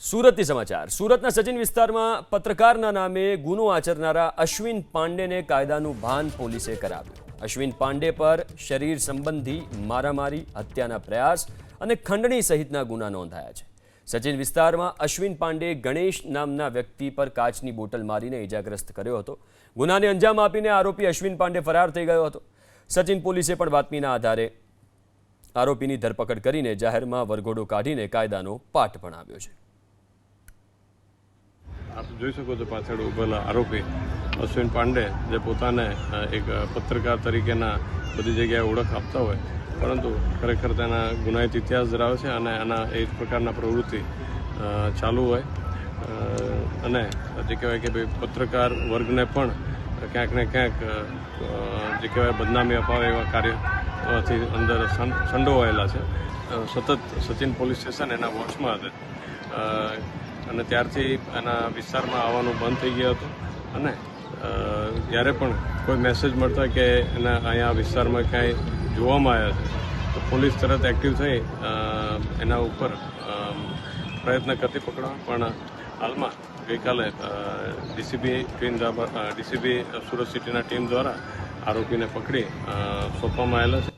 સુરતથી સમાચાર. સુરતના સચિન વિસ્તારમાં પત્રકારના નામે ગુનો આચરનારા અશ્વિન પાંડેને કાયદાનું ભાન પોલીસે કરાવ્યું. અશ્વિન પાંડે પર શરીર સંબંધી મારામારી, હત્યાના પ્રયાસ અને ખંડણી સહિતના ગુના નોંધાયા છે. સચિન વિસ્તારમાં અશ્વિન પાંડે ગણેશ નામના વ્યક્તિ પર કાચની બોટલ મારીને ઇજાગ્રસ્ત કર્યો હતો. ગુનાને અંજામ આપીને આરોપી અશ્વિન પાંડે ફરાર થઈ ગયો હતો. સચિન પોલીસે પણ બાતમીના આધારે આરોપીની ધરપકડ કરીને જાહેરમાં વરઘોડો કાઢીને કાયદાનો પાઠ ભણાવ્યો છે. જોઈ શકો છો પાછળ ઉભેલા આરોપી અશ્વિન પાંડે, જે પોતાને એક પત્રકાર તરીકેના બધી જગ્યાએ ઓળખ આપતા હોય. પરંતુ ખરેખર તેના ગુનાહિત ઇતિહાસ ધરાવે છે અને આના એ પ્રકારના પ્રવૃત્તિ ચાલુ હોય. અને જે કહેવાય કે ભાઈ પત્રકાર વર્ગને પણ ક્યાંક ને ક્યાંક જે કહેવાય બદનામી અપાવે એવા કાર્યથી અંદર સંડોવાયેલા છે. સતત સચિન પોલીસ સ્ટેશન એના વોચમાં હતા અને ત્યારથી એના વિસ્તારમાં આવવાનું બંધ થઈ ગયું હતું. અને જ્યારે પણ કોઈ મેસેજ મળતો કે એના અહીંયા વિસ્તારમાં ક્યાંય જોવામાં આવ્યા છે, તો પોલીસ તરત એક્ટિવ થઈ એના ઉપર પ્રયત્ન કરતી પકડવા પણ હાલમાં ગઈકાલે ડીસીબી ટીમ ડીસીબી સુરત સિટીના ટીમ દ્વારા આરોપીને પકડી સોંપવામાં આવેલા છે.